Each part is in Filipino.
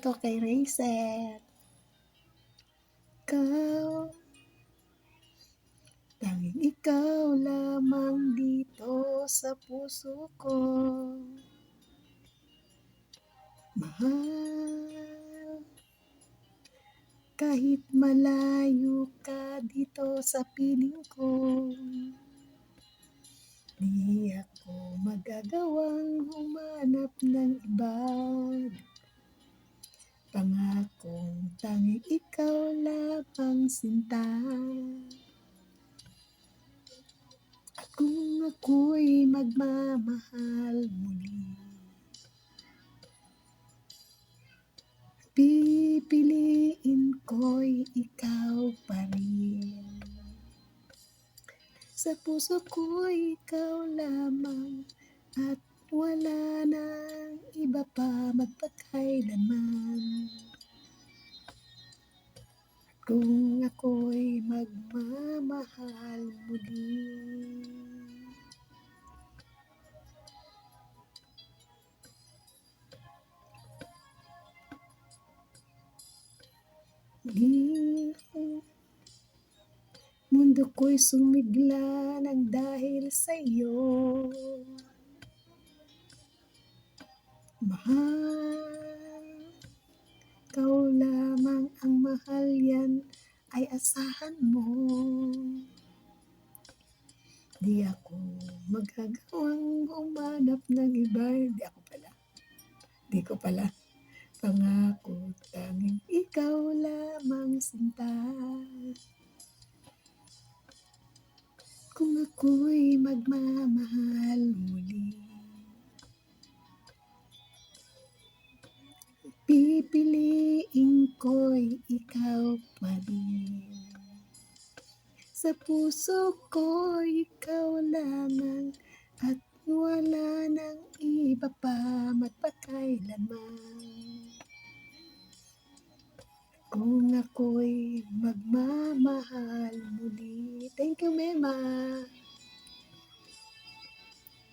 to kay Raiset. Ikaw, tanging ikaw lamang dito sa puso ko. Mahal, kahit malayo ka dito sa piling ko. Di ako magagawang humanap ng iba. Pangakong tanging ikaw lamang sinta. At kung ako'y magmamahal muli, pipiliin ko'y ikaw pa rin. Sa puso ko'y ikaw lamang at wala nang iba pa magpakailanman. At kung ako'y magmamahal muli, Di mundo ko'y sumigla ng dahil sa iyo. Mahal, ikaw lamang ang mahal yan ay asahan mo. Di ako magagawang umanap ng iba. Di ako pala. Di ko pala. Pangako tanging ikaw lamang sinta. Kung ako'y magmamahal puso ko, ikaw lamang at wala nang iba pa magpakailanman. Kung ako'y magmamahal muli. Thank you, Mema.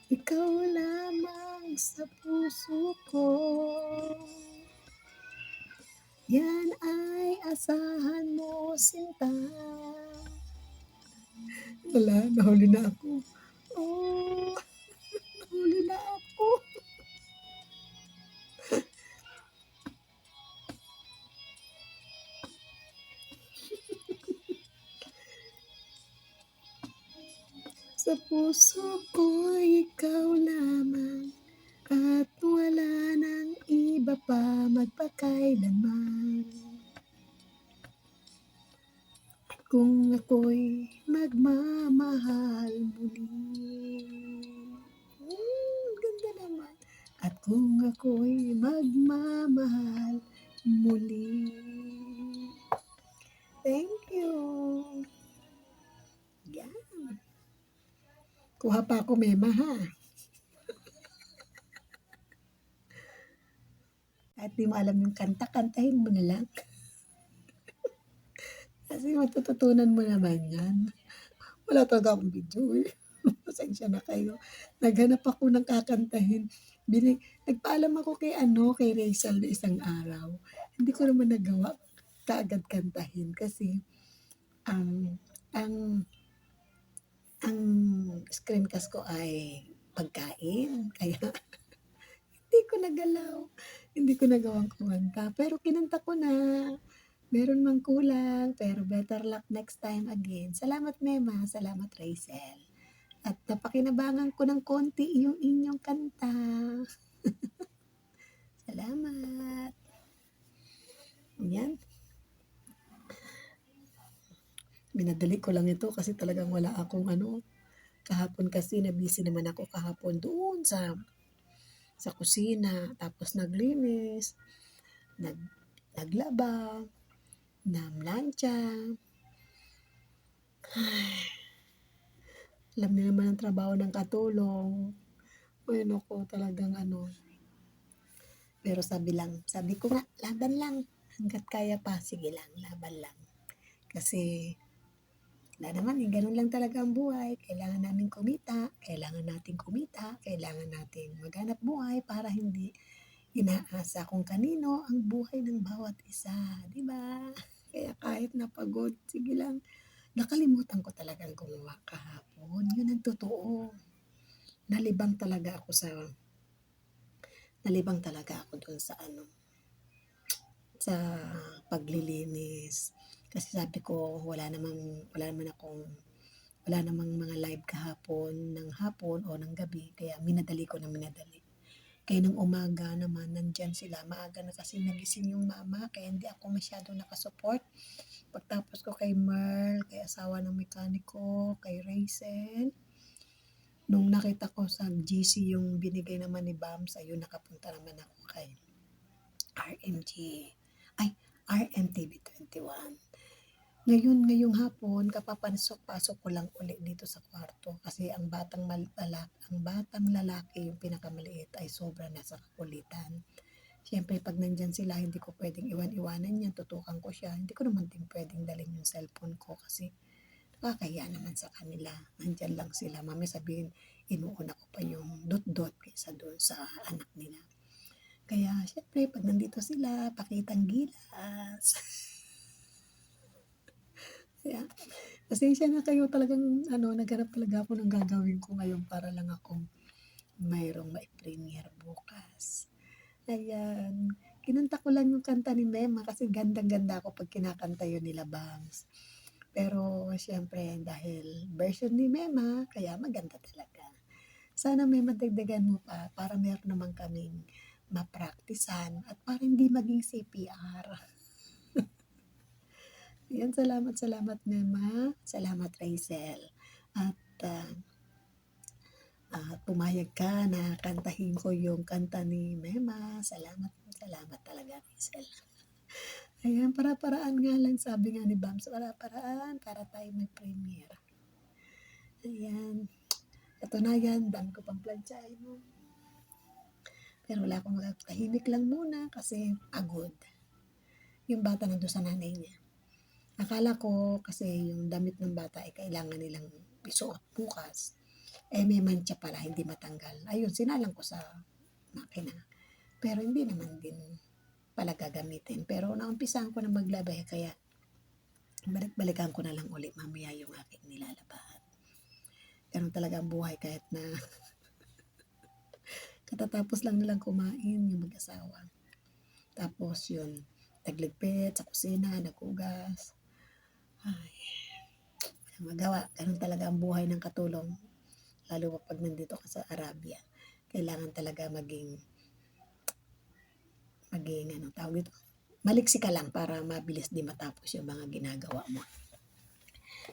Ikaw lamang sa puso ko. Yan ay asahan Wala, nahuli na ako. Oh, nahuli na ako. Sa puso ko, ikaw lamang at wala nang iba pa magpakailanman. Kung ako'y magmamahal muli, hmm, ganda naman. At kung ako'y magmamahal muli. Thank you. Yan. Kuha pa ako, Mema, ha? Kahit di mo alam yung kanta, kantahin mo na lang. Kasi matututunan mo naman yan. Wala talaga akong video eh. Pasensya na kayo. Naghanap ako ng kakantahin. Binig, nagpaalam ako kay ano, kay Rachel na isang araw. Hindi ko naman nagawa kaagad kantahin kasi ang ang ang screencast ko ay pagkain. Kaya hindi ko nagalaw. Hindi ko nagawang kumanta. Pero kinanta ko na. Meron mang kulang. Pero better luck next time again. Salamat Mema. Salamat Rachel. At napakinabangan ko ng konti yung inyong kanta. Salamat. Yan. Binadali ko lang ito kasi talagang wala akong ano. Kahapon kasi na busy naman ako kahapon doon sa sa kusina. Tapos naglinis, nag, naglaba, namlansya. Alam niyo naman ang trabaho ng katulong. Ay, naku, talagang ano. Pero sabi lang, sabi ko nga, laban lang. Hanggat kaya pa, sige lang, laban lang. Kasi, wala naman eh, ganun lang talaga ang buhay. Kailangan namin kumita, kailangan natin kumita, kailangan natin maghanap buhay para hindi inaasa kung kanino ang buhay ng bawat isa, 'di ba? Kaya kahit napagod, sige lang, nakalimutan ko talagang gumawa kahapon, 'yun ang totoo. Nalibang talaga ako sa nalibang talaga ako dun sa ano, sa paglilinis. Kasi sabi ko wala namang wala naman akong wala namang mga live kahapon ng hapon o ng gabi kaya minadali ko na minadali. Kaya nung umaga naman nandyan sila, maaga na kasi nagising yung mama kaya hindi ako masyadong nakasupport. Pagtapos ko kay Merl, kay asawa ng mekaniko, kay Raisin, nung nakita ko sa GC yung binigay naman ni Bams, ayun nakapunta naman ako kay RMG, ay RMTV 21. Ngayon, ngayong hapon, kapapasok-pasok ko lang uli dito sa kwarto kasi ang batang mal- lalaki, ang batang lalaki yung pinakamaliit ay sobra na sa kakulitan. Siyempre, pag nandyan sila, hindi ko pwedeng iwan-iwanan yan, tutukan ko siya. Hindi ko naman din pwedeng dalhin yung cellphone ko kasi nakakahiya naman sa kanila. Nandyan lang sila. Mami sabihin, inuuna ko pa yung dot-dot kaysa doon sa anak nila. Kaya, syempre, pag nandito sila, pakitang gilas. Kaya, pasensya na kayo talagang, ano, naghanap talaga ako ng gagawin ko ngayon para lang akong mayroong ma-premiere bukas. Ayan. Kinanta ko lang yung kanta ni Mema kasi gandang-ganda ako pag kinakanta yun nila Bangs. Pero, syempre, dahil version ni Mema, kaya maganda talaga. Sana may madagdagan mo pa para meron naman kaming mapraktisan at para hindi maging CPR. Yan, salamat, salamat Mema. Salamat Raizel. At uh, uh, pumayag ka na kantahin ko yung kanta ni Mema. Salamat, salamat talaga Raizel. Ayan, para-paraan nga lang sabi nga ni Bams, para-paraan para tayo may premiere. Ayan. Ito na yan, dami ko pang plansyahin mo. Pero wala akong tahimik lang muna kasi pagod. Yung bata nandun sa nanay niya. Akala ko kasi yung damit ng bata ay kailangan nilang isuot bukas. Eh may mancha pala, hindi matanggal. Ayun, sinalang ko sa makina. Pero hindi naman din pala gagamitin. Pero naumpisahan ko na maglaba eh, kaya balik-balikan ko na lang ulit mamaya yung aking nilalabahan. Ganun talaga ang buhay kahit na katatapos lang nilang kumain yung mag-asawa. Tapos yun, tagligpit sa kusina, nagugas. Ay, magawa. Ganun talaga ang buhay ng katulong. Lalo pag nandito ka sa Arabia. Kailangan talaga maging maging ano tawag dito, maliksi ka lang para mabilis di matapos yung mga ginagawa mo.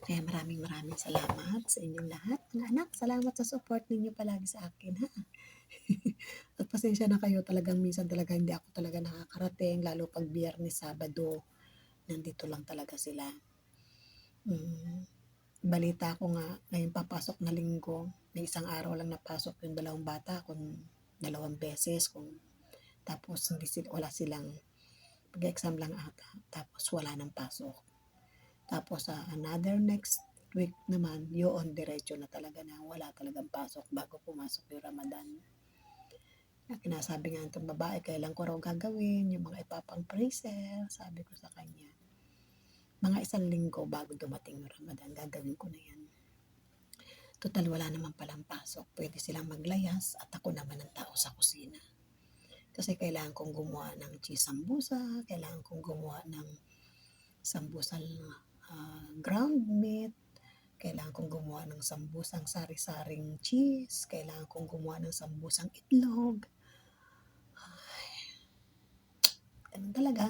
Kaya maraming maraming salamat sa inyong lahat. Mga anak, salamat sa support ninyo palagi sa akin ha. At pasensya na kayo talagang minsan talaga hindi ako talaga nakakarating lalo pag biyernes, sabado nandito lang talaga sila. Mm, balita ko nga ngayon papasok na linggo may isang araw lang napasok yung dalawang bata kung dalawang beses kung tapos hindi sila, wala silang pag-exam lang ata tapos wala nang pasok. Tapos sa uh, another next week naman yun diretso na talaga na wala talagang pasok bago pumasok yung Ramadan. Kinasabi nga itong babae kailan ko raw gagawin yung mga ipapang prayer sabi ko sa kanya mga isang linggo bago dumating yung Ramadan gagawin ko na yan total wala naman palang pasok pwede silang maglayas at ako naman ang tao sa kusina kasi kailangan kong gumawa ng cheese sambusa, kailangan kong gumawa ng sambusang uh, ground meat, kailangan kong gumawa ng sambusang sari-saring cheese, kailangan kong gumawa ng sambusang itlog. Ay, ganun talaga.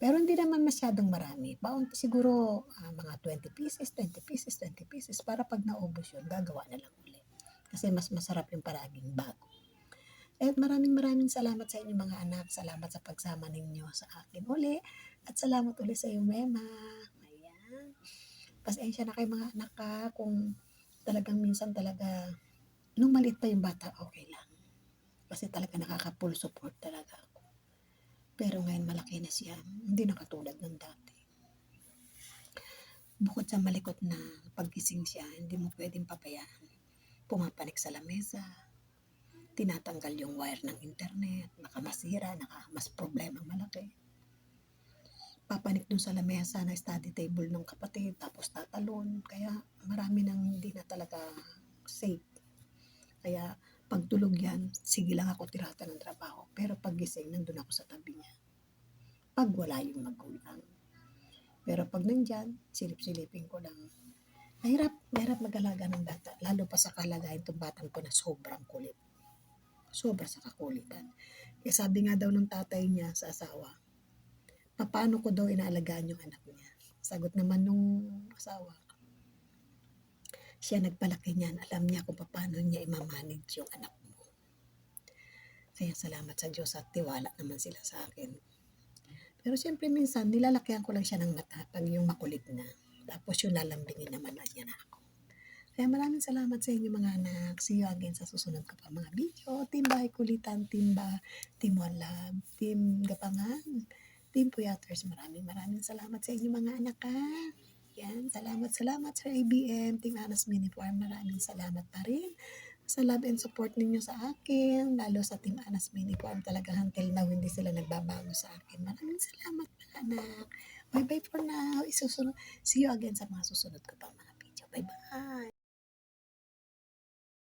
Pero hindi naman masyadong marami. Baon siguro uh, mga 20 pieces, 20 pieces, 20 pieces para pag naubos yun, gagawa na lang ulit. Kasi mas masarap yung paraging bago. At maraming maraming salamat sa inyo mga anak. Salamat sa pagsama ninyo sa akin uli. At salamat uli sa iyo, Mema. Ayan. Pasensya na kayo mga anak ka kung talagang minsan talaga nung maliit pa yung bata, okay lang. Kasi talaga nakaka-full support talaga. Pero ngayon malaki na siya. Hindi na katulad ng dati. Bukod sa malikot na paggising siya, hindi mo pwedeng papayaan. Pumapanik sa lamesa, tinatanggal yung wire ng internet, baka masira, naka, problema malaki. Papanik dun sa lamesa na study table ng kapatid, tapos tatalon. Kaya marami nang hindi na talaga safe. Kaya pagtulog yan, sige lang ako tirata ng trabaho. Pero pag gising, nandun ako sa tabi niya. Pag wala yung magulang. Pero pag nandyan, silip-silipin ko lang. Mahirap, mahirap mag-alaga ng bata. Lalo pa sa kalagayan itong batang ko na sobrang kulit. Sobra sa kakulitan. Kaya sabi nga daw ng tatay niya sa asawa, paano ko daw inaalagaan yung anak niya? Sagot naman nung asawa, siya nagpalaki niyan. Alam niya kung paano niya imamanage yung anak mo. Kaya salamat sa Diyos at tiwala naman sila sa akin. Pero siyempre minsan, nilalakihan ko lang siya ng matapang yung makulit na. Tapos yung lalambingin naman na niya ako. Kaya maraming salamat sa inyo mga anak. See you again sa susunod ko pa mga video. Team Bahay Kulitan, Team Ba, Team One Team Gapangan, Team Puyaters. Maraming maraming salamat sa inyo mga anak ha. Yan, salamat, salamat sa ABM, Team Anas Mini Farm. Maraming salamat pa rin sa love and support ninyo sa akin, lalo sa Team Anas Mini Farm. Talagang until now, hindi sila nagbabago sa akin. Maraming salamat mga anak. Bye-bye for now. Isusunod. See you again sa mga susunod ko pa mga video. Bye-bye.